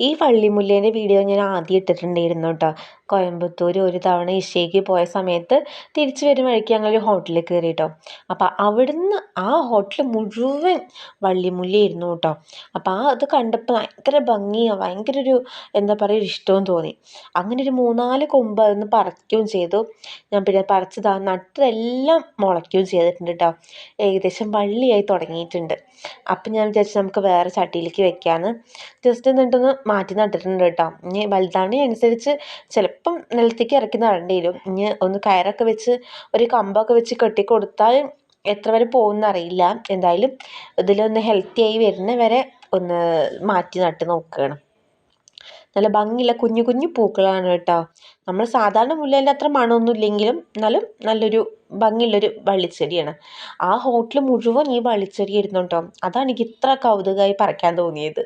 ഈ വള്ളിമുല്ലേന്റെ വീഡിയോ ഞാൻ ആദ്യം ഇട്ടിട്ടുണ്ടായിരുന്നു കേട്ടോ കോയമ്പത്തൂർ ഒരു തവണ ഇഷയ്ക്ക് പോയ സമയത്ത് തിരിച്ചു വരും വഴിക്ക് ഞങ്ങളൊരു ഹോട്ടലിൽ കയറി കേട്ടോ അപ്പോൾ അവിടുന്ന് ആ ഹോട്ടൽ മുഴുവൻ വള്ളിമുല്ലയായിരുന്നു കേട്ടോ അപ്പോൾ ആ അത് കണ്ടപ്പോൾ ഭയങ്കര ഭംഗിയാണ് ഭയങ്കര ഒരു എന്താ പറയുക ഇഷ്ടവും തോന്നി. അങ്ങനെ ഒരു മൂന്നാൽ കൊമ്പ് അതൊന്ന് പറിക്കുകയും ചെയ്തു. ഞാൻ പിന്നെ പറിച്ചതാ നട്ടതെല്ലാം മുളയ്ക്കുകയും ചെയ്തിട്ടുണ്ട് കേട്ടോ ഏകദേശം വള്ളിയായി തുടങ്ങിയിട്ടുണ്ട്. അപ്പം ഞാൻ വിചാരിച്ചു നമുക്ക് വേറെ ചട്ടിയിലേക്ക് വെക്കാമെന്ന് ജസ്റ്റ് എന്നിട്ടൊന്ന് മാറ്റി നട്ടിട്ടുണ്ട് കേട്ടോ. ഇനി വലുതാവണതിനനുസരിച്ച് ചിലപ്പം നിലത്തേക്ക് ഇറക്കി നടേണ്ടി വരും. ഇനി ഒന്ന് കയറൊക്കെ വെച്ച് ഒരു കമ്പൊക്കെ വെച്ച് കെട്ടി കൊടുത്താൽ എത്ര വരെ പോകുമെന്ന് അറിയില്ല. എന്തായാലും ഇതിലൊന്ന് ഹെൽത്തി ആയി വരുന്ന വരെ ഒന്ന് മാറ്റി നട്ട് നോക്കുകയാണ് നല്ല ഭംഗിയുള്ള കുഞ്ഞു കുഞ്ഞു പൂക്കളാണ് കേട്ടോ. നമ്മൾ സാധാരണ മുല്ലേന്റെ അത്ര മണമൊന്നും ഇല്ലെങ്കിലും എന്നാലും നല്ലൊരു ഭംഗിയുള്ളൊരു വള്ളിച്ചെടിയാണ്. ആ ഹോട്ടൽ മുഴുവൻ ഈ വള്ളിച്ചെടി ഇരുന്നു കേട്ടോ. അതാണ് എനിക്ക് ഇത്ര കൗതുകമായി പറിക്കാൻ തോന്നിയത്.